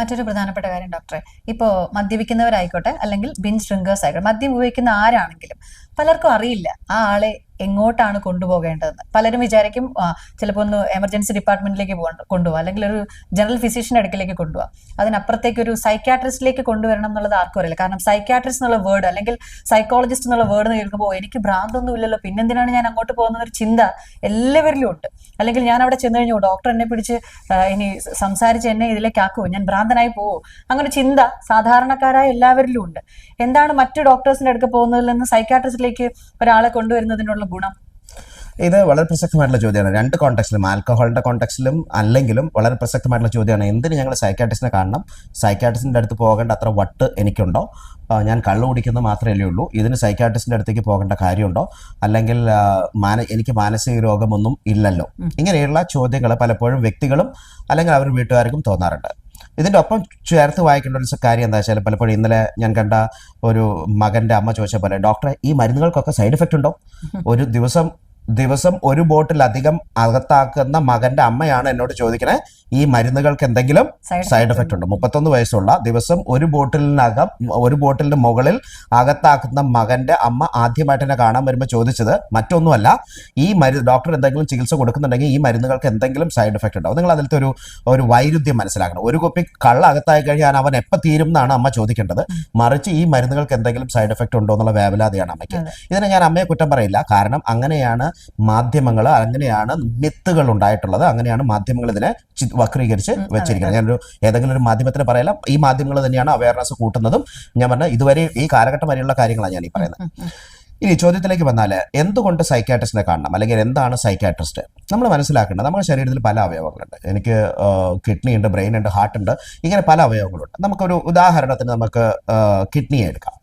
മറ്റൊരു പ്രധാനപ്പെട്ട കാര്യം ഡോക്ടറെ ഇപ്പോൾ മദ്യപിക്കുന്നവരായിക്കോട്ടെ അല്ലെങ്കിൽ ബിൻ ഡ്രിങ്കേഴ്സ് ആയിക്കോട്ടെ മദ്യം ഉപയോഗിക്കുന്ന ആരാണെങ്കിലും പലർക്കും അറിയില്ല ആ ആളെ എങ്ങോട്ടാണ് കൊണ്ടുപോകേണ്ടതെന്ന്. പലരും വിചാരിക്കും ചിലപ്പോൾ ഒന്ന് എമർജൻസി ഡിപ്പാർട്ട്മെന്റിലേക്ക് കൊണ്ടുപോകാം അല്ലെങ്കിൽ ഒരു ജനറൽ ഫിസിഷ്യൻ അടുക്കിലേക്ക് കൊണ്ടുപോകാം അതിനപ്പുറത്തേക്ക് ഒരു സൈക്യാട്രിസ്റ്റിലേക്ക് കൊണ്ടുവരണം എന്നുള്ളത് ആർക്കും അറിയില്ല. കാരണം സൈക്യാട്രിസ്റ്റ് എന്നുള്ള വേർഡ് അല്ലെങ്കിൽ സൈക്കോളജിസ്റ്റ് എന്നുള്ള വേർഡ് കേൾക്കുമ്പോൾ എനിക്ക് ഭ്രാന്തൊന്നും ഇല്ലല്ലോ. പിന്നെന്തിനാണ് ഞാൻ അങ്ങോട്ട് പോകുന്ന ഒരു ചിന്ത എല്ലാവരിലും ഉണ്ട്. അല്ലെങ്കിൽ ഞാൻ അവിടെ ചെന്ന് കഴിഞ്ഞു ഡോക്ടർ എന്നെ പിടിച്ച് ഇനി സംസാരിച്ച് എന്നെ ഇതിലേക്ക് ആക്കുമോ ഞാൻ ഭ്രാന്തനായി പോവോ? അങ്ങനെ ചിന്ത സാധാരണക്കാരായ എല്ലാവരിലും ഉണ്ട്. എന്താണ് മറ്റു ഡോക്ടേഴ്സിന്റെ അടുക്ക പോകുന്നതിൽ നിന്ന് സൈക്കാട്രിസ്റ്റിലേക്ക് ഒരാളെ കൊണ്ടുവരുന്നതിനുള്ള ഗുണം? ഇത് വളരെ പ്രസക്തമായിട്ടുള്ള ചോദ്യമാണ്. രണ്ട് കോൺടാക്സിലും ആൽക്കഹോളിന്റെ കോൺടാക്സിലും അല്ലെങ്കിലും വളരെ പ്രസക്തമായിട്ടുള്ള ചോദ്യമാണ്. എന്തിന് ഞങ്ങൾ സൈക്കാട്രിസ്റ്റിനെ കാണണം? സൈക്കാട്രിസ്റ്റിന്റെ അടുത്ത് പോകേണ്ട അത്ര വട്ട് എനിക്കുണ്ടോ? ഞാൻ കള്ളു കുടിക്കുന്നത് മാത്രമേ ഉള്ളൂ. ഇതിന് സൈക്കാട്രിസ്റ്റിന്റെ അടുത്തേക്ക് പോകേണ്ട കാര്യമുണ്ടോ? അല്ലെങ്കിൽ മാന എനിക്ക് മാനസിക രോഗമൊന്നും ഇല്ലല്ലോ. ഇങ്ങനെയുള്ള ചോദ്യങ്ങൾ പലപ്പോഴും വ്യക്തികളും അല്ലെങ്കിൽ അവരുടെ വീട്ടുകാർക്കും തോന്നാറുണ്ട്. ഇതിന്റെ ഒപ്പം ചേർത്ത് വായിക്കേണ്ട ഒരു കാര്യം എന്താ വെച്ചാൽ പലപ്പോഴും ഇന്നലെ ഞാൻ കണ്ട ഒരു മകന്റെ അമ്മ ചോദിച്ച പോലെ ഡോക്ടറെ ഈ മരുന്നുകൾക്കൊക്കെ സൈഡ് എഫക്റ്റ് ഉണ്ടോ? ഒരു ദിവസം ദിവസം ഒരു ബോട്ടിലധികം അകത്താക്കുന്ന മകന്റെ അമ്മയാണ് എന്നോട് ചോദിക്കണേ. ഈ മരുന്നുകൾക്ക് എന്തെങ്കിലും സൈഡ് എഫക്റ്റ് ഉണ്ട്. മുപ്പത്തൊന്ന് വയസ്സുള്ള ദിവസം ഒരു ബോട്ടിലിനകം ഒരു ബോട്ടിലിന് മുകളിൽ അകത്താക്കുന്ന മകന്റെ അമ്മ ആദ്യമായിട്ട് എന്നെ കാണാൻ വരുമ്പോൾ ചോദിച്ചത് മറ്റൊന്നുമല്ല. ഈ മരുന്ന് ഡോക്ടർ എന്തെങ്കിലും ചികിത്സ കൊടുക്കുന്നുണ്ടെങ്കിൽ ഈ മരുന്നുകൾക്ക് എന്തെങ്കിലും സൈഡ് എഫക്റ്റ് ഉണ്ടാവും നിങ്ങൾ അതിലത്തെ ഒരു ഒരു വൈരുദ്ധ്യം മനസ്സിലാക്കണം. ഒരു കുപ്പി കള്ള അകത്തായി കഴിഞ്ഞാൽ അവൻ എപ്പോൾ തീരും എന്നാണ് അമ്മ ചോദിക്കേണ്ടത്. മറിച്ച് ഈ മരുന്നുകൾക്ക് എന്തെങ്കിലും സൈഡ് എഫക്റ്റ് ഉണ്ടോ എന്നുള്ള വേവലാതിയാണ് അമ്മയ്ക്ക്. ഇതിനെ ഞാൻ അമ്മയെ കുറ്റം പറയില്ല. കാരണം അങ്ങനെയാണ് മാധ്യമങ്ങൾ അങ്ങനെയാണ് മിത്തുകൾ ഉണ്ടായിട്ടുള്ളത്. അങ്ങനെയാണ് മാധ്യമങ്ങൾ ഇതിനെ വക്രീകരിച്ച് വെച്ചിരിക്കുന്നത്. ഞാനൊരു ഏതെങ്കിലും ഒരു മാധ്യമത്തിന് പറയല. ഈ മാധ്യമങ്ങൾ തന്നെയാണ് അവയർനെസ് കൂട്ടുന്നതും. ഞാൻ പറഞ്ഞ ഇതുവരെ ഈ കാലഘട്ടം വരെയുള്ള കാര്യങ്ങളാണ് ഞാൻ ഈ പറയുന്നത്. ഇനി ചോദ്യത്തിലേക്ക് വന്നാൽ എന്തുകൊണ്ട് സൈക്കാട്രിസ്റ്റിനെ കാണണം? അല്ലെങ്കിൽ എന്താണ് സൈക്കാട്രിസ്റ്റ് നമ്മൾ മനസ്സിലാക്കേണ്ടത് നമ്മുടെ ശരീരത്തിൽ പല അവയവങ്ങളുണ്ട്. എനിക്ക് കിഡ്നി ഉണ്ട് ബ്രെയിൻ ഉണ്ട് ഹാർട്ട് ഉണ്ട്. ഇങ്ങനെ പല അവയവങ്ങളുണ്ട്. നമുക്കൊരു ഉദാഹരണത്തിന് നമുക്ക് കിഡ്നിയെ എടുക്കാം.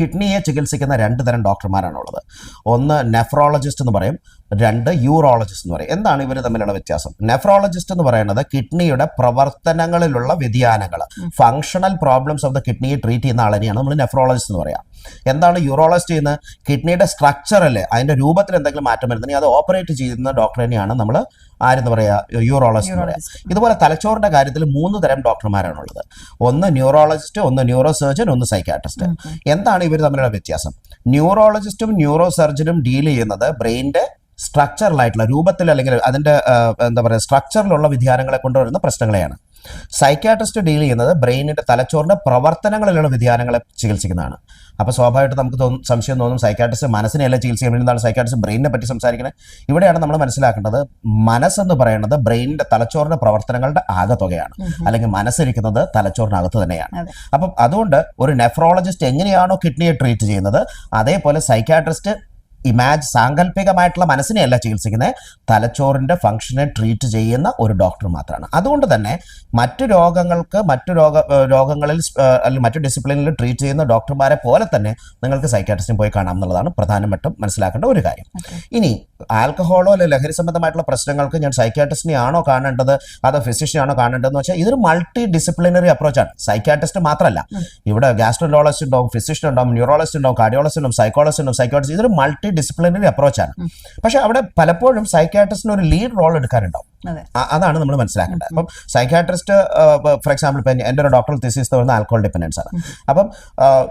കിഡ്നിയെ ചികിത്സിക്കുന്ന രണ്ട് തരം ഡോക്ടർമാരാണുള്ളത്. ഒന്ന് നെഫ്രോളജിസ്റ്റ് എന്ന് പറയും രണ്ട് യൂറോളജിസ്റ്റ് എന്ന് പറയും. എന്താണ് ഇവർ തമ്മിലുള്ള വ്യത്യാസം? നെഫ്രോളജിസ്റ്റ് എന്ന് പറയുന്നത് കിഡ്നിയുടെ പ്രവർത്തനങ്ങളിലുള്ള വ്യതിയാനങ്ങൾ ഫങ്ഷണൽ പ്രോബ്ലംസ് ഓഫ് ദ കിഡ്നിയെ ട്രീറ്റ് ചെയ്യുന്ന ആളിനെയാണ് നമ്മൾ നെഫ്രോളജിസ്റ്റ് എന്ന് പറയാം. എന്താണ് യൂറോളജിസ്റ്റ് ചെയ്യുന്നത് കിഡ്നിയുടെ സ്ട്രക്ചറിൽ അതിന്റെ രൂപത്തിൽ എന്തെങ്കിലും മാറ്റം വരുന്നുണ്ടെങ്കിൽ അത് ഓപ്പറേറ്റ് ചെയ്യുന്ന ഡോക്ടർ തന്നെയാണ് നമ്മൾ ആരെന്ന് പറയുക യൂറോളജിസ്റ്റ് എന്ന് ഇതുപോലെ തലച്ചോറിന്റെ കാര്യത്തിൽ മൂന്ന് തരം ഡോക്ടർമാരാണുള്ളത്. ഒന്ന് ന്യൂറോളജിസ്റ്റ് ഒന്ന് ന്യൂറോ സർജൻ ഒന്ന് സൈക്കാട്രിസ്റ്റ്. എന്താണ് ഇവർ തമ്മിലുള്ള വ്യത്യാസം? ന്യൂറോളജിസ്റ്റും ന്യൂറോ സർജനും ഡീൽ ചെയ്യുന്നത് ബ്രെയിനിന്റെ സ്ട്രക്ചറിലായിട്ടുള്ള രൂപത്തിൽ അല്ലെങ്കിൽ അതിന്റെ ആ, എന്താ പറയുക സ്ട്രക്ചറിലുള്ള വ്യതിയാനങ്ങളെ കൊണ്ടുവരുന്ന പ്രശ്നങ്ങളെയാണ്. സൈക്കാട്രിസ്റ്റ് ഡീൽ ചെയ്യുന്നത് ബ്രെയിനിന്റെ തലച്ചോറിന്റെ പ്രവർത്തനങ്ങളിലുള്ള വ്യതിയാനങ്ങളെ ചികിത്സിക്കുന്നതാണ്. അപ്പോൾ സ്വാഭാവികമായിട്ട് നമുക്ക് തോന്നും സംശയം തോന്നും സൈക്കാട്രിസ്റ്റ് മനസ്സിനെയല്ല ചികിത്സിക്കുന്നത് ചെയ്യുന്നതാണ് സൈക്കാട്രിസ്റ്റ് ബ്രെയിനിനെ പറ്റി സംസാരിക്കുന്നത്? ഇവിടെയാണ് നമ്മൾ മനസ്സിലാക്കേണ്ടത് മനസ്സെന്ന് പറയുന്നത് ബ്രെയിനിന്റെ തലച്ചോറിന്റെ പ്രവർത്തനങ്ങളുടെ ആകത്തുകയാണ്. അല്ലെങ്കിൽ മനസ്സിരിക്കുന്നത് തലച്ചോറിനകത്ത് തന്നെയാണ്. അപ്പം അതുകൊണ്ട് ഒരു നെഫ്രോളജിസ്റ്റ് എങ്ങനെയാണോ കിഡ്നിയെ ട്രീറ്റ് ചെയ്യുന്നത് അതേപോലെ സൈക്കാട്രിസ്റ്റ് ഇമാജ് സാങ്കല്പികമായിട്ടുള്ള മനസ്സിനെയല്ല ചികിത്സിക്കുന്നത് തലച്ചോറിന്റെ ഫംഗ്ഷനെ ട്രീറ്റ് ചെയ്യുന്ന ഒരു ഡോക്ടർ മാത്രമാണ് അതുകൊണ്ട് തന്നെ മറ്റു രോഗങ്ങൾക്ക് മറ്റു രോഗ രോഗങ്ങളിൽ അല്ലെങ്കിൽ മറ്റു ഡിസിപ്ലിനിൽ ട്രീറ്റ് ചെയ്യുന്ന ഡോക്ടർമാരെ പോലെ തന്നെ നിങ്ങൾക്ക് സൈക്കാട്രിസ്റ്റിനെ പോയി കാണാം എന്നുള്ളതാണ് പ്രധാനമായിട്ടും മനസ്സിലാക്കേണ്ട ഒരു കാര്യം. ഇനി ആൽക്കഹോളോ അല്ലെങ്കിൽ ലഹരി സംബന്ധമായിട്ടുള്ള പ്രശ്നങ്ങൾക്ക് ഞാൻ സൈക്കാട്രിസ്റ്റിനെ ആണോ കാണേണ്ടത്? അതോ ഫിസിഷ്യനെ ആണോ കാണേണ്ടതെന്ന് വെച്ചാൽ ഇതൊരു മൾട്ടി ഡിസിപ്ലിനറി അപ്രോച്ചാണ് സൈക്കാട്രിസ്റ്റ് മാത്രമല്ല ഇവിടെ ഗാസ്ട്രോളജിസ്റ്റ് ഉണ്ടാവും ഫിസിഷ്യൻ ഉണ്ടാവും ന്യൂറോളജിസ്റ്റ് ഉണ്ടാവും കാർഡിയോളജിസ്റ്റ് ഉണ്ടാവും സൈക്കോളജിസ്റ്റ് ഉണ്ടാവും സൈക്കോളജിസ്റ്റ് ഇതൊരു മൾട്ടി ഡിസിപ്ലിനറി അപ്രോച്ചാണ് പക്ഷെ അവിടെ പലപ്പോഴും സൈക്കാട്രിസ്റ്റിന് ഒരു ലീഡ് റോൾ എടുക്കാനുണ്ടാവും അതാണ് നമ്മൾ മനസ്സിലാക്കേണ്ടത്. അപ്പം സൈക്കാട്രിസ്റ്റ് ഫോർ എക്സാമ്പിൾ ഇപ്പം എന്റെ ഒരു ഡോക്ടറൽ തിസിസ് തോന്നുന്ന ആൽക്കോൾ ഡിപ്പെൻഡൻസ് ആണ്. അപ്പം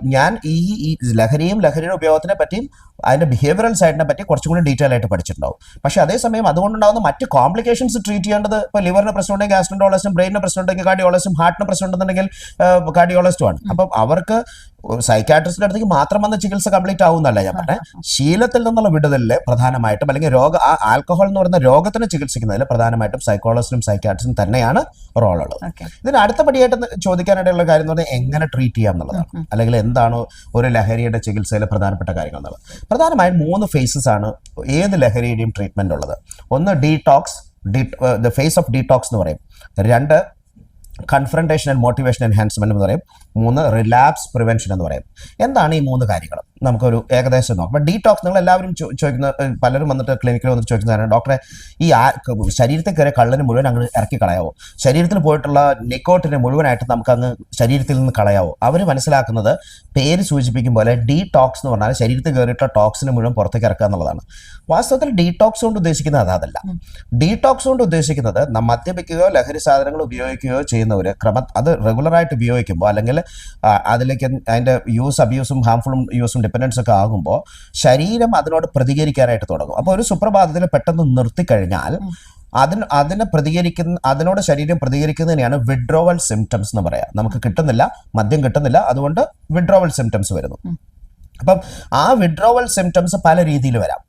ഞാൻ ഈ ഈ ലഹരിയും ലഹരിയുടെ ഉപയോഗത്തിനെ പറ്റിയും അതിന്റെ ബിഹേവിയറൽ സൈഡിനെ പറ്റി കുറച്ചും കൂടി ഡീറ്റെയിൽ ആയിട്ട് പഠിച്ചിട്ടുണ്ടാവും. പക്ഷേ അതേസമയം അതുകൊണ്ടുണ്ടാകുന്ന മറ്റ് കോംപ്ലിക്കേഷൻസ് ട്രീറ്റ് ചെയ്യേണ്ടത് ഇപ്പോൾ ലിവറിന് പ്രശ്നം ഉണ്ടെങ്കിൽ ഗ്യാസ്ട്രോളജിസ്റ്റും ബ്രെയിനിന് പ്രശ്നം ഉണ്ടെങ്കിൽ കാർഡിയോളജിസ്റ്റും ഹാർട്ടിന് പ്രശ്നം ഉണ്ടെന്നുണ്ടെങ്കിൽ കാർഡിയോളജിസ്റ്റുമാണ് അപ്പം അവർക്ക് സൈക്കാട്രിസ്റ്റിന്റെ അടുത്തേക്ക് മാത്രം വന്ന ചികിത്സ കംപ്ലീറ്റ് ആവുന്നല്ല ഞാൻ പറഞ്ഞത് ശീലത്തിൽ നിന്നുള്ള വിടുതലിൽ പ്രധാനമായിട്ടും അല്ലെങ്കിൽ രോഗ ആ ആൽക്കഹോൾ എന്ന് പറയുന്ന രോഗത്തിന് ചികിത്സിക്കുന്നതിൽ പ്രധാനമായിട്ടും സൈക്കോളജിസ്റ്റും സൈക്കാട്രിസ്റ്റും തന്നെയാണ് റോൾ ഉള്ളത്. ഇതിന് അടുത്ത പടിയായിട്ട് ചോദിക്കാനായിട്ടുള്ള കാര്യം എന്ന് പറഞ്ഞാൽ എങ്ങനെ ട്രീറ്റ് ചെയ്യാം എന്നുള്ളതാണ്. അല്ലെങ്കിൽ എന്താണ് ഒരു ലഹരിയുടെ ചികിത്സയിലെ പ്രധാനപ്പെട്ട കാര്യങ്ങൾ എന്നുള്ളത്. പ്രധാനമായും മൂന്ന് ഫേസസ് ആണ് ഏത് ലഹരിയുടെയും ട്രീറ്റ്മെന്റ് ഉള്ളത്. ഒന്ന് detox the phase of detox എന്ന് പറയും. രണ്ട് കൺഫ്രണ്ടേഷൻ ആൻഡ് മോട്ടിവേഷൻ എൻഹാൻസ്മെന്റ് എന്ന് പറയും. മൂന്ന് റിലാപ്സ് പ്രിവെൻഷൻ എന്ന് പറയും. എന്താണ് ഈ മൂന്ന് കാര്യങ്ങൾ നമുക്കൊരു ഏകദേശം നോക്കാം. അപ്പം ഡീടോക്സ് നിങ്ങൾ എല്ലാവരും ചോദിക്കുന്ന പലരും വന്നിട്ട് ക്ലിനിക്കിൽ വന്നിട്ട് ചോദിക്കുന്നതാണ് ഡോക്ടറെ ഈ ആ- ശരീരത്തിൽ കയറിയ കള്ളിന് മുഴുവൻ അങ്ങ് ഇറക്കി കളയാവോ? ശരീരത്തിൽ പോയിട്ടുള്ള നിക്കോട്ടിനെ മുഴുവനായിട്ട് നമുക്ക് അങ്ങ് ശരീരത്തിൽ നിന്ന് കളയാവോ? അവർ മനസ്സിലാക്കുന്നത് പേര് സൂചിപ്പിക്കും പോലെ ഡീടോക്സ് എന്ന് പറഞ്ഞാൽ ശരീരത്തിൽ കയറിയിട്ടുള്ള ടോക്സിന് മുഴുവൻ പുറത്തേക്ക് ഇറക്കുക എന്നുള്ളതാണ്. വാസ്തവത്തിൽ ഡീടോക്സ് കൊണ്ട് ഉദ്ദേശിക്കുന്നത് അതല്ല. ഡീടോക്സ് കൊണ്ട് ഉദ്ദേശിക്കുന്നത് നം മദ്യപിക്കുകയോ ലഹരി സാധനങ്ങൾ ഉപയോഗിക്കുകയോ ചെയ്യുന്നവർ ക്രമ അത് റെഗുലറായിട്ട് ഉപയോഗിക്കുമ്പോൾ അല്ലെങ്കിൽ അതിലേക്ക് അതിന്റെ യൂസ് അബ്യൂസും ഹാംഫുളും യൂസും ഡിപ്പെൻഡൻസ് ഒക്കെ ആകുമ്പോൾ ശരീരം അതിനോട് പ്രതികരിക്കാനായിട്ട് തുടങ്ങും. അപ്പോൾ ഒരു സുപ്രഭാതത്തിൽ പെട്ടെന്ന് നിർത്തിക്കഴിഞ്ഞാൽ അതിന് അതിനെ പ്രതികരിക്കുന്ന അതിനോട് ശരീരം പ്രതികരിക്കുന്നതിനെയാണ് വിഡ്രോവൽ സിംറ്റംസ് എന്ന് പറയാം. നമുക്ക് കിട്ടുന്നില്ല മദ്യം കിട്ടുന്നില്ല അതുകൊണ്ട് വിഡ്രോവൽ സിംറ്റംസ് വരുന്നു. അപ്പം ആ വിഡ്രോവൽ സിംറ്റംസ് പല രീതിയിൽ വരാം.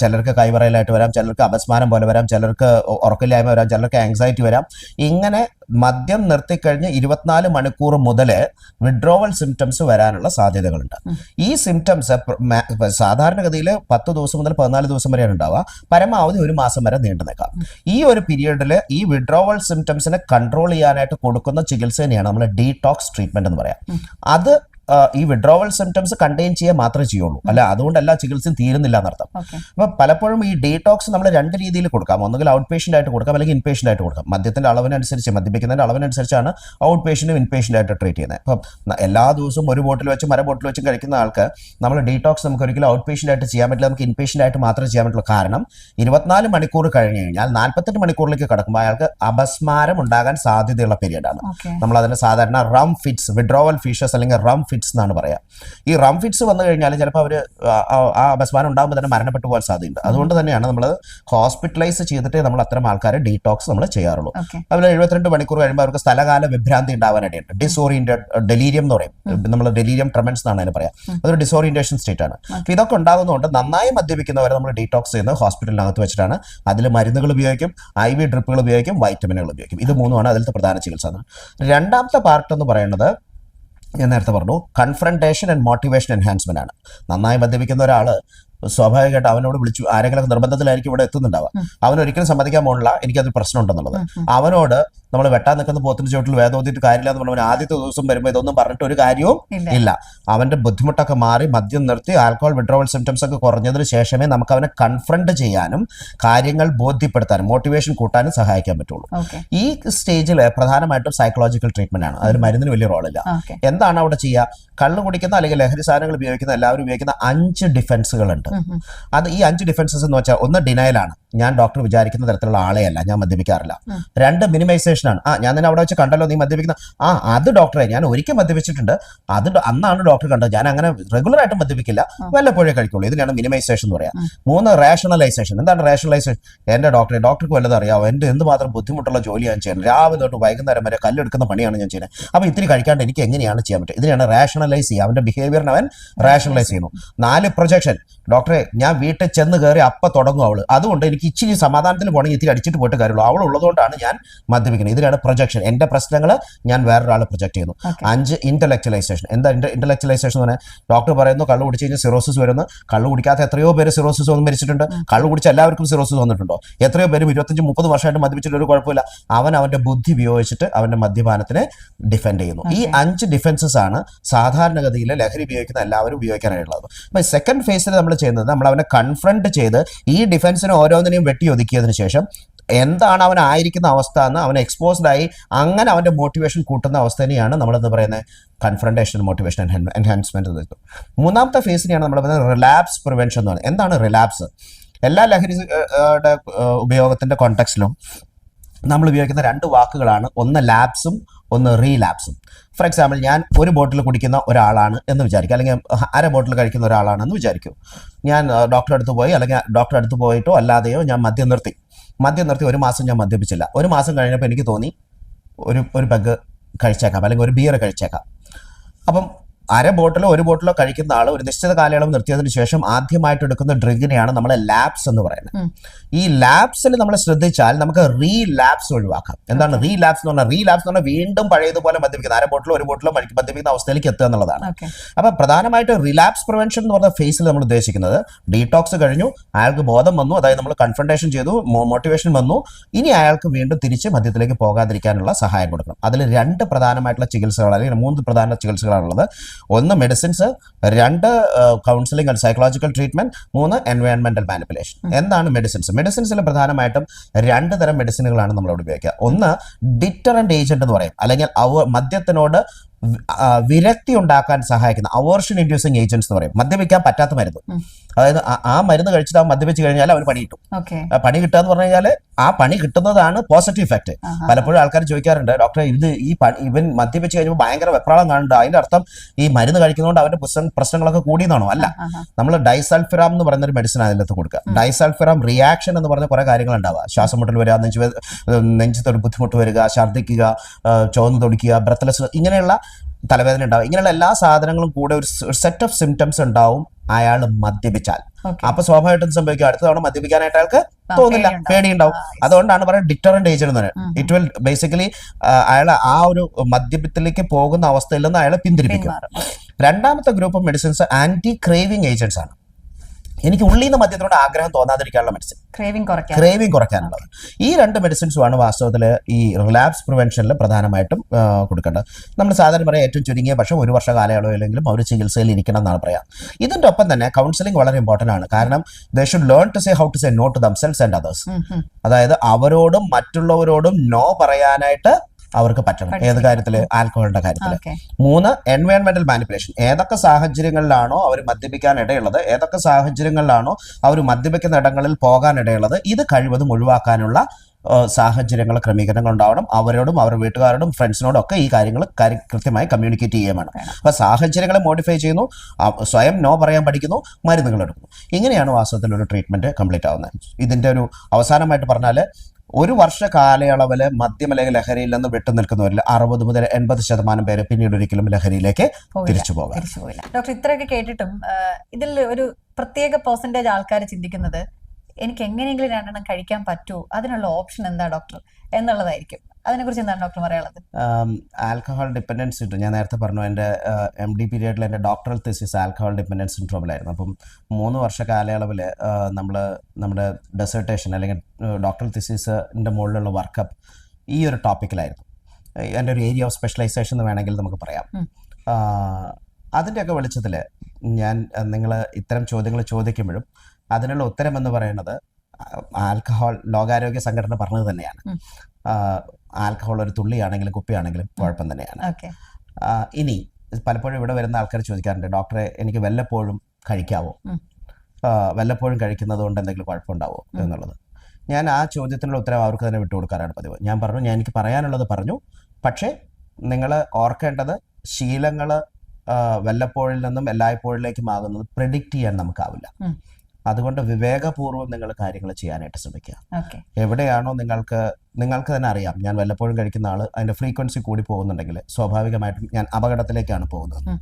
ചിലർക്ക് കൈവറയിലായിട്ട് വരാം ചിലർക്ക് അപസ്മാരം പോലെ വരാം ചിലർക്ക് ഉറക്കില്ലായ്മ വരാം ചിലർക്ക് ആങ്സൈറ്റി വരാം. ഇങ്ങനെ മദ്യം നിർത്തിക്കഴിഞ്ഞ് ഇരുപത്തിനാല് മണിക്കൂർ മുതൽ വിഡ്രോവൽ സിംറ്റംസ് വരാനുള്ള സാധ്യതകളുണ്ട്. ഈ സിംറ്റംസ് സാധാരണഗതിയിൽ പത്ത് ദിവസം മുതൽ പതിനാല് ദിവസം വരെയാണ് ഉണ്ടാവുക. പരമാവധി ഒരു മാസം വരെ നീണ്ടു നിൽക്കാം ഈ ഒരു പീരീഡിൽ ഈ വിഡ്രോവൽ സിംറ്റംസിനെ കൺട്രോൾ ചെയ്യാനായിട്ട് കൊടുക്കുന്ന ചികിത്സ തന്നെയാണ് നമ്മൾ ഡീടോക്സ് ട്രീറ്റ്മെന്റ് എന്ന് പറയാം. അത് ഈ വിഡ്രോവൽ സിംറ്റംസ് കണ്ടെയ്ൻ ചെയ്യുക മാത്രമേ ചെയ്യുള്ളൂ. അല്ല അതുകൊണ്ടല്ല ചികിത്സയും തീരുന്നില്ല എന്നർത്ഥം. അപ്പോൾ അപ്പൊ പലപ്പോഴും ഈ ഡീടോക്സ് നമ്മൾ രണ്ട് രീതിയിൽ കൊടുക്കാം. ഒന്നുകിൽ ഔട്ട് പേഷ്യന്റ് ആയിട്ട് കൊടുക്കാം അല്ലെങ്കിൽ ഇൻ പേഷ്യന്റ് ആയിട്ട് കൊടുക്കാം. മദ്യത്തിന്റെ അളവിനനുസരിച്ച് മദ്യപിക്കുന്നതിന്റെ അളവിനനുസരിച്ചാണ് ഔട്ട് പേഷ്യന്റും ഇൻ പേഷ്യന്റ് ആയിട്ട് ട്രീറ്റ് ചെയ്യുന്നത്. അപ്പം എല്ലാ ദിവസവും ഒരു ബോട്ടിൽ വെച്ചും മര ബോട്ടിൽ വെച്ചും കഴിക്കുന്ന ആൾക്ക് നമ്മൾ ഡീടോക്സ് നമുക്ക് ഒരിക്കലും ഔട്ട് പേഷ്യന്റ് ആയിട്ട് ചെയ്യാൻ പറ്റില്ല. നമുക്ക് ഇൻ പേഷ്യന്റ് ആയിട്ട് മാത്രമേ ചെയ്യാൻ പറ്റുള്ളൂ. കാരണം ഇരുപത്തിനാല് മണിക്കൂർ കഴിഞ്ഞ് കഴിഞ്ഞാൽ നാൽപ്പത്തെട്ട് മണിക്കൂറിലേക്ക് കടക്കുമ്പോൾ അയാൾക്ക് അപസ്മാരം ഉണ്ടാകാൻ സാധ്യതയുള്ള പീരീഡാണ് നമ്മൾ അതിന് സാധാരണ റം ഫിറ്റ്സ് വിഡ്രോവൽ ഫിഷസ് അല്ലെങ്കിൽ റം ഫിറ്റ്സ് എന്നാണ് പറയാം. ഈ റം ഫിറ്റ്സ് വന്നു കഴിഞ്ഞാൽ ചിലപ്പോൾ അവർ ആ അപസ്മാരം ഉണ്ടാകുമ്പോൾ തന്നെ മരണപ്പെട്ടു പോകാൻ സാധ്യതയുണ്ട്. അതുകൊണ്ട് തന്നെയാണ് നമ്മൾ ഹോസ്പിറ്റലൈസ് ചെയ്തിട്ടേ നമ്മൾ അത്തരം ആൾക്കാരെ ഡീടോക്സ് നമ്മൾ ചെയ്യാറുള്ളൂ. അതുപോലെ എഴുപത്തിരണ്ട് മണിക്കൂർ കഴിയുമ്പോൾ അവർക്ക് സ്ഥലകാല വിഭ്രാന്തി ഉണ്ടാവാനായിട്ട് ഡിസോറിയന്റഡ് ഡെലീരിയം എന്ന് പറയും. നമ്മൾ ഡെലീരിയം ട്രമൻസ് എന്നാണ് അതിന് പറയാം. അതൊരു ഡിസോറിയന്റേഷൻ സ്റ്റേറ്റ് ആണ്. അപ്പൊ ഇതൊക്കെ ഉണ്ടാകുന്നതുകൊണ്ട് നന്നായി മദ്യപിക്കുന്നവരെ നമ്മൾ ഡീടോക്സ് ചെയ്യുന്നത് ഹോസ്പിറ്റലിനകത്ത് വെച്ചിട്ടാണ്. അതിൽ മരുന്നുകൾ ഉപയോഗിക്കും ഐ വി ഡ്രിപ്പുകൾ ഉപയോഗിക്കും വൈറ്റമിനുകൾ ഉപയോഗിക്കും. ഇത് മൂന്നുമാണ് അതിലത്തെ പ്രധാന ചികിത്സ. രണ്ടാമത്തെ പാർട്ട് എന്ന് പറയുന്നത് ഞാൻ നേരത്തെ പറഞ്ഞു കൺഫ്രണ്ടേഷൻ ആൻഡ് മോട്ടിവേഷൻ എൻഹാൻസ്മെന്റ് ആണ്. നന്നായി മദ്യപിക്കുന്ന ഒരാൾ സ്വാഭാവികമായിട്ട് അവനോട് വിളിച്ചു ആരെങ്കിലും നിർബന്ധത്തിലായിരിക്കും ഇവിടെ എത്തുന്നുണ്ടാവുക. അവൻ ഒരിക്കലും സമ്മതിക്കാൻ പോണില്ല എനിക്കത് പ്രശ്നം ഉണ്ടെന്നുള്ളത് അവനോട് നമ്മൾ വെട്ടാൻ നിൽക്കുന്ന പോത്തിന്റെ ചുവട്ടിൽ ഓതിയിട്ട് കാര്യമില്ല എന്ന് പറഞ്ഞവൻ ആദ്യത്തെ ദിവസം വരുമ്പോൾ ഇതൊന്നും പറഞ്ഞിട്ട് ഒരു കാര്യവും ഇല്ല. അവന്റെ ബുദ്ധിമുട്ടൊക്കെ മാറി മദ്യം നിർത്തി ആൽക്കഹോൾ വിഡ്രോവൽ സിംറ്റംസ് ഒക്കെ കുറഞ്ഞതിന് ശേഷമേ നമുക്ക് അവനെ കൺഫ്രണ്ട് ചെയ്യാനും കാര്യങ്ങൾ ബോധ്യപ്പെടുത്താനും മോട്ടിവേഷൻ കൂട്ടാനും സഹായിക്കാൻ പറ്റുള്ളൂ. ഈ സ്റ്റേജിൽ പ്രധാനമായിട്ടും സൈക്കോളജിക്കൽ ട്രീറ്റ്മെന്റ് ആണ്. അതിന് മരുന്നിന് വലിയ റോളില്ല എന്താണ് അവിടെ ചെയ്യുക? കള്ളു കുടിക്കുന്ന അല്ലെങ്കിൽ ലഹരി സാധനങ്ങൾ ഉപയോഗിക്കുന്ന എല്ലാവരും ഉപയോഗിക്കുന്ന അഞ്ച് ഡിഫൻസുകളുണ്ട് അത് ഈ അഞ്ച് ഡിഫൻസസ് എന്ന് വെച്ചാൽ ഒന്ന് ഡിനയലാണ് ഞാൻ ഡോക്ടർ വിചാരിക്കുന്ന തരത്തിലുള്ള ആളെയല്ല ഞാൻ മദ്യപിക്കാറില്ല. രണ്ട് മിനിമൈസേഷൻ ആണ്. ആ ഞാൻ തന്നെ അവിടെ വെച്ച് കണ്ടല്ലോ നീ മദ്യപിക്കുന്ന. ആ അത് ഡോക്ടറെ ഞാൻ ഒരിക്കൽ മദ്യപിച്ചിട്ടുണ്ട്. അത് അന്നാണ് ഡോക്ടർ കണ്ടത്. ഞാൻ അങ്ങനെ റെഗുലർ ആയിട്ട് മദ്യപിക്കില്ല. വല്ലപ്പോഴേ കഴിക്കുള്ളൂ. ഇതിനാണ് മിനിമൈസേഷൻ എന്ന് പറയാം. മൂന്ന് റേഷണലൈസേഷൻ എന്താണ് റേഷണലൈസേഷൻ എന്റെ ഡോക്ടറെ ഡോക്ടർക്ക് വല്ലതും അറിയാവോ? എന്റെ മാത്രം ബുദ്ധിമുട്ടുള്ള ജോലിയാണ് ഞാൻ ചെയ്യുന്നത്? രാവിലെ തൊട്ട് വൈകുന്നേരം വരെ കല്ലെടുക്കുന്ന പണിയാണ് ഞാൻ ചെയ്യുന്നത്. അപ്പൊ ഇത്തിരി കഴിക്കാണ്ട് എനിക്ക് എങ്ങനെയാണ് ചെയ്യാൻ പറ്റുക? ഇതിനാണ് റേഷണലൈസ് ചെയ്യുക. അവന്റെ ബിഹേവിയറിനെ അവൻ റേഷണലൈസ് ചെയ്യുന്നു. നാല് പ്രൊജക്ഷൻ ഡോക്ടറെ ഞാൻ വീട്ടിൽ ചെന്ന് കയറി അപ്പ തുടങ്ങും അവൾ. അതുകൊണ്ട് എനിക്ക് ഇച്ചിരി സമാധാനത്തിൽ പോകണമെങ്കിൽ ഇത്തിരി അടിച്ചിട്ട് പോയിട്ട് കാര്യമുള്ളൂ. അവൾ ഉള്ളതുകൊണ്ടാണ് ഞാൻ മദ്യപിക്കുന്നത്. ഇതിനാണ് പ്രൊജക്ഷൻ എന്റെ പ്രശ്നങ്ങൾ ഞാൻ വേറൊരാളെ പ്രൊജക്ട് ചെയ്യുന്നു. അഞ്ച് ഇന്റലക്ച്വലൈസേഷൻ എന്താ ഇന്റലക്ച്വലൈസേഷൻ എന്ന് പറഞ്ഞാൽ ഡോക്ടർ പറയുന്നു കള്ളു കുടിച്ച് കഴിഞ്ഞാൽ സിറോസിസ് വരുന്നു കള്ളു കുടിക്കാത്ത എത്രയോ പേര് സിറോസിസ് ഒന്നും മരിച്ചിട്ടുണ്ട്. കള്ളു കുടിച്ച എല്ലാവർക്കും സിറോസിസ് വന്നിട്ടുണ്ടോ? എത്രയോ പേരും ഇരുപത്തഞ്ച് മുപ്പത് വർഷമായിട്ട് മദ്യപിച്ചിട്ട് ഒരു കുഴപ്പമില്ല. അവൻ അവന്റെ ബുദ്ധി ഉപയോഗിച്ചിട്ട് അവന്റെ മദ്യപാനത്തിനെ ഡിഫെൻഡ് ചെയ്യുന്നു. ഈ അഞ്ച് ഡിഫൻസസ് ആണ് സാധാരണഗതിയിൽ ലഹരി ഉപയോഗിക്കുന്ന എല്ലാവരും ഉപയോഗിക്കാനായിട്ടുള്ളത്. അപ്പൊ സെക്കൻഡ് ഫേസിൽ നമ്മൾ ചെയ്യുന്നത് നമ്മൾ അവനെ കൺഫ്രണ്ട് ചെയ്ത് ഈ ഡിഫൻസിന് ഡിഫൻസിനെ ഓരോന്നിനെയും വെട്ടി ഒതുക്കിയതിനു ശേഷം എന്താണ് അവൻ ആയിരിക്കുന്ന അവസ്ഥ എന്ന് അവൻ എക്സ്പോസ്ഡ് ആയി അങ്ങനെ അവന്റെ മോട്ടിവേഷൻ കൂട്ടുന്ന നമ്മൾ എന്ന് പറയുന്നത്? കൺഫ്രണ്ടേഷൻ മോട്ടിവേഷൻ എൻഹാൻസ്മെന്റ് എന്ന് മൂന്നാമത്തെ ഫേസിനെയാണ് നമ്മൾ പറയുന്നത് റിലാപ്സ് പ്രിവെൻഷൻ എന്ന് പറയുന്നത്. എന്താണ് റിലാപ്സ് എല്ലാ ലഹരി ഉപയോഗത്തിന്റെ കോണ്ടെക്സ്റ്റിലും നമ്മൾ ഉപയോഗിക്കുന്ന രണ്ട് വാക്കുകളാണ്. ഒന്ന് ലാപ്സും ഒന്ന് റീലാപ്സും ഫോർ എക്സാമ്പിൾ ഞാൻ ഒരു ബോട്ടിൽ കുടിക്കുന്ന ഒരാളാണ് എന്ന് വിചാരിക്കും. അല്ലെങ്കിൽ അര ബോട്ടിൽ കഴിക്കുന്ന ഒരാളാണെന്ന് വിചാരിക്കും. ഞാൻ ഡോക്ടറെ അടുത്ത് പോയി അല്ലെങ്കിൽ ഡോക്ടറെ അടുത്ത് പോയിട്ടോ അല്ലാതെയോ ഞാൻ മദ്യം നിർത്തി. മദ്യം നിർത്തി ഒരു മാസം ഞാൻ മദ്യപിച്ചില്ല. ഒരു മാസം കഴിഞ്ഞപ്പോൾ എനിക്ക് തോന്നി ഒരു ഒരു പെഗ് കഴിച്ചേക്കാം അല്ലെങ്കിൽ ഒരു ബിയർ കഴിച്ചേക്കാം. അപ്പം അര ബോട്ടിലോ ഒരു ബോട്ടിലോ കഴിക്കുന്ന ആൾ ഒരു നിശ്ചിത കാലയളവ് നിർത്തിയതിന് ശേഷം ആദ്യമായിട്ട് എടുക്കുന്ന ഡ്രിങ്കിനെയാണ് നമ്മൾ ലാപ്സ് എന്ന് പറയുന്നത്. ഈ ലാപ്സിൽ നമ്മൾ ശ്രദ്ധിച്ചാൽ നമുക്ക് റീ ലാപ്സ് ഒഴിവാക്കാം. എന്താണ് റീ ലാപ്സ് എന്ന് പറഞ്ഞാൽ റീ ലാപ്സ് എന്ന് പറഞ്ഞാൽ വീണ്ടും പഴയതുപോലെ മദ്യപിക്കുന്ന അര ബോട്ടിലോ ഒരു ബോട്ടിലോ മദ്യ- മദ്യപിക്കുന്ന അവസ്ഥയിലേക്ക് എത്തുക എന്നുള്ളതാണ്. അപ്പൊ പ്രധാനമായിട്ട് റിലാപ്സ് പ്രിവെൻഷൻ എന്ന് പറഞ്ഞ ഫേസിൽ നമ്മൾ ഉദ്ദേശിക്കുന്നത് ഡീടോക്സ് കഴിഞ്ഞു അയാൾക്ക് ബോധം വന്നു അതായത് നമ്മൾ കൺഫ്രണ്ടേഷൻ ചെയ്തു മോട്ടിവേഷൻ വന്നു. ഇനി അയാൾക്ക് വീണ്ടും തിരിച്ച് മദ്യത്തിലേക്ക് പോകാതിരിക്കാനുള്ള സഹായം കൊടുക്കണം. അതിൽ രണ്ട് പ്രധാനമായിട്ടുള്ള ചികിത്സകൾ അല്ലെങ്കിൽ മൂന്ന് പ്രധാന ചികിത്സകളാണുള്ളത്. ഒന്ന് മെഡിസിൻസ് രണ്ട് കൗൺസിലിംഗ് ആൻഡ് സൈക്കോളജിക്കൽ ട്രീറ്റ്മെന്റ് മൂന്ന് എൻവയോൺമെന്റൽ മാനിപ്പുലേഷൻ എന്താണ് മെഡിസിൻസ് മെഡിസിൻസിൽ പ്രധാനമായിട്ടും രണ്ട് തരം മെഡിസിനുകളാണ് നമ്മൾ ഉപയോഗിക്കുക. ഒന്ന് ഡിറ്ററന്റ് ഏജന്റ് എന്ന് പറയും. അല്ലെങ്കിൽ അവ മദ്യത്തിനോട് വിരക്തി ഉണ്ടാക്കാൻ സഹായിക്കുന്ന അവോർഷൻ ഇൻഡ്യൂസിങ് ഏജൻസ് എന്ന് പറയും. മദ്യപിക്കാൻ പറ്റാത്ത മരുന്ന്. അതായത് ആ- ആ മരുന്ന് കഴിച്ചിട്ട് അവൻ മദ്യപിച്ച് കഴിഞ്ഞാൽ അവന് പണി കിട്ടും. ആ പണി കിട്ടുക എന്ന് പറഞ്ഞു കഴിഞ്ഞാൽ ആ പണി കിട്ടുന്നതാണ് പോസിറ്റീവ് ഇഫക്റ്റ് പലപ്പോഴും ആൾക്കാർ ചോദിക്കാറുണ്ട് ഡോക്ടർ ഇത് ഈ പണി ഇവൻ മദ്യപിച്ച് കഴിഞ്ഞാൽ ഭയങ്കര വെപ്രാളം കാണുന്നുണ്ട്. അതിന്റെ അർത്ഥം ഈ മരുന്ന് കഴിക്കുന്നതുകൊണ്ട് അവന്റെ പ്രശ്നം പ്രശ്നങ്ങളൊക്കെ കൂടിയെന്നാണോ? അല്ല. നമ്മൾ ഡൈസൾഫിറാം എന്ന് പറയുന്ന ഒരു മെഡിസിൻ അതിനകത്ത് കൊടുക്കുക. ഡൈസൾഫിറാം റിയാക്ഷൻ എന്ന് പറഞ്ഞ കുറെ കാര്യങ്ങൾ ഉണ്ടാവുക. ശ്വാസം മുട്ടൽ വരിക നെഞ്ച് നെഞ്ചത്തൊരു ബുദ്ധിമുട്ട് വരിക ഛർദ്ദിക്കുക ചോന്ന് ചുവന്ന് തൊടിക്കുക ബ്രത്ത്ലെസ് ഇങ്ങനെയുള്ള തലവേദന ഉണ്ടാവും. ഇങ്ങനെയുള്ള എല്ലാ സാധനങ്ങളും കൂടെ ഒരു സെറ്റ് ഓഫ് സിംറ്റംസ് ഉണ്ടാവും അയാൾ മദ്യപിച്ചാൽ. അപ്പൊ സ്വാഭാവികമായിട്ടും സംഭവിക്കും? അടുത്ത തവണ മദ്യപിക്കാനായിട്ട് അയാൾക്ക് തോന്നില്ല. പേടിയുണ്ടാവും. അതുകൊണ്ടാണ് പറയുന്നത് ഡിറ്ററന്റ് ഏജ് എന്ന് പറയുന്നത്. ഇറ്റ് വിൽ ബേസിക്കലി അയാൾ ആ ഒരു മദ്യപത്തിലേക്ക് പോകുന്ന അവസ്ഥയിൽ നിന്ന് അയാളെ പിന്തിരിപ്പിക്കും. രണ്ടാമത്തെ group of medicines anti craving agents ആണ്. എനിക്ക് ഉള്ളിൽ നിന്ന് മദ്യത്തിനോട് ആഗ്രഹം തോന്നാതിരിക്കാനുള്ള മെഡിസിൻ ക്രേവിംഗ് കുറയ്ക്കാനുള്ളത്. ഈ രണ്ട് മെഡിസിൻസുമാണ് വാസ്തവത്തിൽ ഈ റിലാപ്സ് പ്രിവെൻഷനിൽ പ്രധാനമായിട്ടും കൊടുക്കേണ്ടത്. നമ്മൾ സാധാരണ പറയാം ഏറ്റവും ചുരുങ്ങിയ പക്ഷേ ഒരു വർഷ കാലയളവിലെങ്കിലും അവർ ചികിത്സയിൽ ഇരിക്കണം എന്നാണ് പറയാം. ഇതിന്റെ ഒപ്പം തന്നെ കൗൺസിലിംഗ് വളരെ ഇമ്പോർട്ടന്റ് ആണ്. കാരണം they should learn to say how to say no to themselves and others. അതായത് അവരോടും മറ്റുള്ളവരോടും നോ പറയാനായിട്ട് അവർക്ക് പറ്റണം. ഏത് കാര്യത്തിൽ? ആൽക്കഹോളിന്റെ കാര്യത്തിൽ. മൂന്ന് എൻവയോൺമെന്റൽ മാനിപ്പുലേഷൻ ഏതൊക്കെ സാഹചര്യങ്ങളിലാണോ അവർ മദ്യപിക്കാൻ ഇടയുള്ളത്? ഏതൊക്കെ സാഹചര്യങ്ങളിലാണോ അവർ മദ്യപിക്കുന്ന ഇടങ്ങളിൽ പോകാൻ ഇടയുള്ളത്? ഇത് കഴിവതും ഒഴിവാക്കാനുള്ള സാഹചര്യങ്ങൾ ക്രമീകരണങ്ങൾ ഉണ്ടാവണം. അവരോടും അവരുടെ വീട്ടുകാരോടും ഫ്രണ്ട്സിനോടും ഒക്കെ ഈ കാര്യങ്ങൾ കാര്യ- കൃത്യമായി കമ്മ്യൂണിക്കേറ്റ് ചെയ്യാൻ വേണം. വേണം. അപ്പൊ സാഹചര്യങ്ങളെ മോഡിഫൈ ചെയ്യുന്നു. സ്വയം നോ പറയാൻ പഠിക്കുന്നു. മരുന്നുകൾ എടുക്കുന്നു. ഇങ്ങനെയാണ് വാസ്തവത്തിൽ ഒരു ട്രീറ്റ്മെന്റ് കംപ്ലീറ്റ് ആവുന്നത്. ഇതിന്റെ ഒരു അവസാനമായിട്ട് പറഞ്ഞാൽ ഒരു വർഷ കാലയളവിൽ മദ്യം അല്ലെങ്കിൽ ലഹരിയിൽ നിന്ന് വിട്ടു നിൽക്കുന്നവരിൽ അറുപത് മുതൽ എൺപത് ശതമാനം പേര് പിന്നീട് ഒരിക്കലും ലഹരിയിലേക്ക് തിരിച്ചു പോകാം ഡോക്ടർ ഇത്രയൊക്കെ കേട്ടിട്ടും ഇതിൽ ഒരു പ്രത്യേക പെർസെന്റേജ് ആൾക്കാർ ചിന്തിക്കുന്നത് എനിക്ക് എങ്ങനെയെങ്കിലും രണ്ടെണ്ണം കഴിക്കാൻ പറ്റുമോ അതിനുള്ള ഓപ്ഷൻ എന്താ ഡോക്ടർ? എന്നുള്ളതായിരിക്കും. അതിനെക്കുറിച്ച് എന്താണ് ഡോക്ടർ പറയാനുള്ളത്? ആൽക്കഹോൾ ഡിപ്പെൻഡൻസ് സിൻഡ്രോം ഞാൻ നേരത്തെ പറഞ്ഞു എന്റെ എം ഡി പീരിയഡിൽ എന്റെ ഡോക്ടറൽ തെസിസ് ആൽക്കഹോൾ ഡിപ്പെൻഡൻസ് സിൻഡ്രോമിലായിരുന്നു. അപ്പം മൂന്ന് വർഷ കാലയളവിൽ നമ്മൾ നമ്മുടെ ഡെസേർട്ടേഷൻ അല്ലെങ്കിൽ ഡോക്ടറൽ തെസിസിന്റെ മുകളിലുള്ള വർക്കപ്പ് ഈ ഒരു ടോപ്പിക്കിലായിരുന്നു എന്റെ ഒരു ഏരിയ ഓഫ് സ്പെഷ്യലൈസേഷൻ എന്ന് വേണമെങ്കിൽ നമുക്ക് പറയാം. അതിന്റെയൊക്കെ വെളിച്ചത്തിൽ ഞാൻ നിങ്ങൾ ഇത്തരം ചോദ്യങ്ങൾ ചോദിക്കുമ്പോഴും അതിനുള്ള ഉത്തരം എന്ന് പറയുന്നത് ആൽക്കഹോൾ ലോകാരോഗ്യ സംഘടന പറഞ്ഞത് തന്നെയാണ്. ആൽക്കഹോൾ ഒരു തുള്ളിയാണെങ്കിലും കുപ്പിയാണെങ്കിലും കുഴപ്പം തന്നെയാണ്. ഇനി പലപ്പോഴും ഇവിടെ വരുന്ന ആൾക്കാർ ചോദിക്കാറുണ്ട് ഡോക്ടറെ എനിക്ക് വല്ലപ്പോഴും കഴിക്കാവോ? വല്ലപ്പോഴും കഴിക്കുന്നത് കൊണ്ട് എന്തെങ്കിലും കുഴപ്പമുണ്ടാവോ. എന്നുള്ളത്. ഞാൻ ആ ചോദ്യത്തിനുള്ള ഉത്തരം അവർക്ക് തന്നെ വിട്ടുകൊടുക്കാറാണ് പതിവ്. ഞാൻ പറഞ്ഞു ഞാൻ എനിക്ക് പറയാനുള്ളത് പറഞ്ഞു. പക്ഷേ നിങ്ങൾ ഓർക്കേണ്ടത് ശീലങ്ങൾ വല്ലപ്പോഴിൽ നിന്നും എല്ലായ്പ്പോഴിലേക്കും ആകുന്നത് പ്രിഡിക്റ്റ് ചെയ്യാൻ നമുക്കാവില്ല. അതുകൊണ്ട് വിവേകപൂർവം നിങ്ങൾ കാര്യങ്ങൾ ചെയ്യാനായിട്ട് ശ്രമിക്കുക. എവിടെയാണോ നിങ്ങൾക്ക് നിങ്ങൾക്ക് തന്നെ അറിയാം. ഞാൻ വല്ലപ്പോഴും കഴിക്കുന്ന ആൾ അതിന്റെ ഫ്രീക്വൻസി കൂടി പോകുന്നുണ്ടെങ്കിൽ സ്വാഭാവികമായിട്ടും ഞാൻ അപകടത്തിലേക്കാണ് പോകുന്നത്.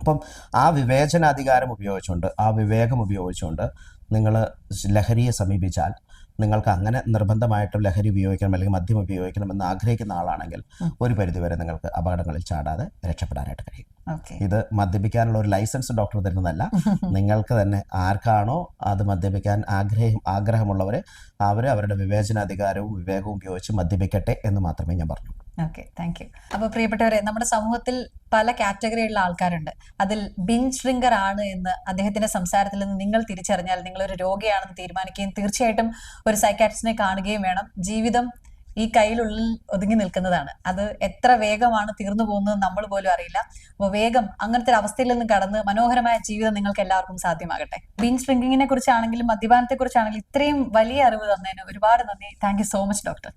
അപ്പം ആ വിവേചനാധികാരം ഉപയോഗിച്ചുകൊണ്ട് ആ വിവേകം ഉപയോഗിച്ചുകൊണ്ട് നിങ്ങൾ ലഹരിയെ സമീപിച്ചാൽ നിങ്ങൾക്ക് അങ്ങനെ നിർബന്ധമായിട്ടും ലഹരി ഉപയോഗിക്കണം അല്ലെങ്കിൽ മദ്യം ഉപയോഗിക്കണം എന്ന് ആഗ്രഹിക്കുന്ന ആളാണെങ്കിൽ. ഒരു പരിധിവരെ നിങ്ങൾക്ക് അപകടങ്ങളിൽ ചാടാതെ രക്ഷപ്പെടാനായിട്ട് കഴിയും. ഇത് മദ്യപിക്കാനുള്ള ഒരു ലൈസൻസ് ഡോക്ടർ തരുന്നതല്ല. നിങ്ങൾക്ക് തന്നെ ആർക്കാണോ അത് മദ്യപിക്കാൻ ആഗ്രഹം ആഗ്രഹമുള്ളവരെ അവർ അവരുടെ വിവേചനാധികാരവും വിവേകവും ഉപയോഗിച്ച് മദ്യപിക്കട്ടെ എന്ന് മാത്രമേ ഞാൻ പറഞ്ഞു. ഓക്കെ താങ്ക് യു അപ്പൊ പ്രിയപ്പെട്ടവരെ നമ്മുടെ സമൂഹത്തിൽ പല കാറ്റഗറിയുള്ള ആൾക്കാരുണ്ട്. അതിൽ ബിഞ്ച് ഡ്രിങ്കർ ആണ് എന്ന് അദ്ദേഹത്തിന്റെ സംസാരത്തിൽ നിന്ന് നിങ്ങൾ തിരിച്ചറിഞ്ഞാൽ നിങ്ങൾ ഒരു രോഗിയാണെന്ന് തീരുമാനിക്കുകയും തീർച്ചയായിട്ടും ഒരു സൈക്കാട്രിസ്റ്റിനെ കാണുകയും വേണം. ജീവിതം ഈ കയ്യിലുള്ളിൽ ഒതുങ്ങി നിൽക്കുന്നതാണ്. അത് എത്ര വേഗമാണ് തീർന്നു പോകുന്നത് നമ്മൾ പോലും അറിയില്ല. അപ്പോൾ വേഗം അങ്ങനത്തെ ഒരു അവസ്ഥയിൽ നിന്ന് കടന്ന് മനോഹരമായ ജീവിതം നിങ്ങൾക്ക് എല്ലാവർക്കും സാധ്യമാകട്ടെ. ബിഞ്ച് ഡ്രിങ്കിങ്ങിനെ കുറിച്ചാണെങ്കിലും മദ്യപാനത്തെ കുറിച്ചാണെങ്കിലും ഇത്രയും വലിയ അറിവ് തന്നതിന് ഒരുപാട് നന്ദി. Thank so much doctor